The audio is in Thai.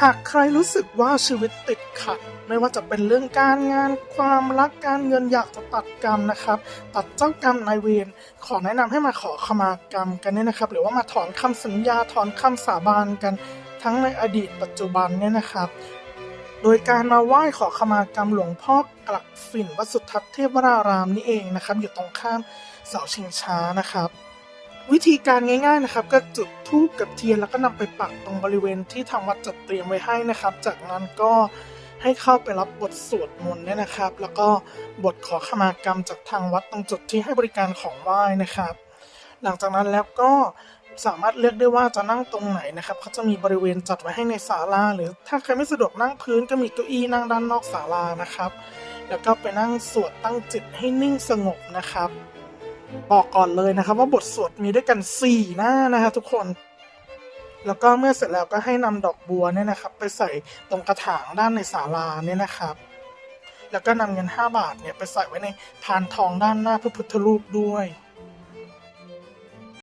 หากใครรู้สึกว่าชีวิตติดขัด ไม่ว่าจะเป็นเรื่องการงานความรักการเงินอยากจะตัดกรรมนะครับ ตัดเจ้ากรรมนายเวรขอแนะนำให้มาขอขมากรรมกันเนี่ยนะครับ หรือว่ามาถอนคำสัญญาถอนคำสาบานกันทั้งในอดีตปัจจุบันเนี่ยนะครับ โดยการมาไหว้ขอขมากรรมหลวงพ่อกลักฝิ่นวัสุทัศน์เทพวรารามนี่เองนะครับ อยู่ตรงข้ามเสาชิงช้านะครับ วิธีการง่ายๆนะครับ ก็จุดธูปกับเทียนแล้วก็นำไปปักตรงบริเวณที่ทางวัดจัดเตรียมไว้ให้นะครับ จากนั้นก็ให้เข้าไปรับบทสวดมนต์เนี่ยนะครับ แล้วก็บทขอขมากรรมจากทางวัดตรงจุดที่ให้บริการของไหว้นะครับ หลังจากนั้นแล้วก็สามารถเลือกได้ว่าจะนั่งตรงไหนนะครับเขาจะมีบริเวณจัดไว้ให้ในศาลาหรือถ้าใครไม่สะดวกนั่งพื้นก็มีเก้าอี้นั่งด้านนอกศาลานะครับ แล้วก็ไปนั่งสวดตั้งจิตให้นิ่งสงบนะครับ บอกก่อนเลยนะครับ ว่าบทสวดมีด้วยกัน 4 หน้านะฮะทุกคน แล้วก็เมื่อเสร็จแล้วก็ให้นำดอกบัวเนี่ยนะครับ ไปใส่ตรงกระถางด้านในศาลาเนี่ยนะครับ แล้วก็นำเงิน 5 บาทเนี่ยไปใส่ไว้ในพานทองด้านหน้าพระพุทธรูปด้วย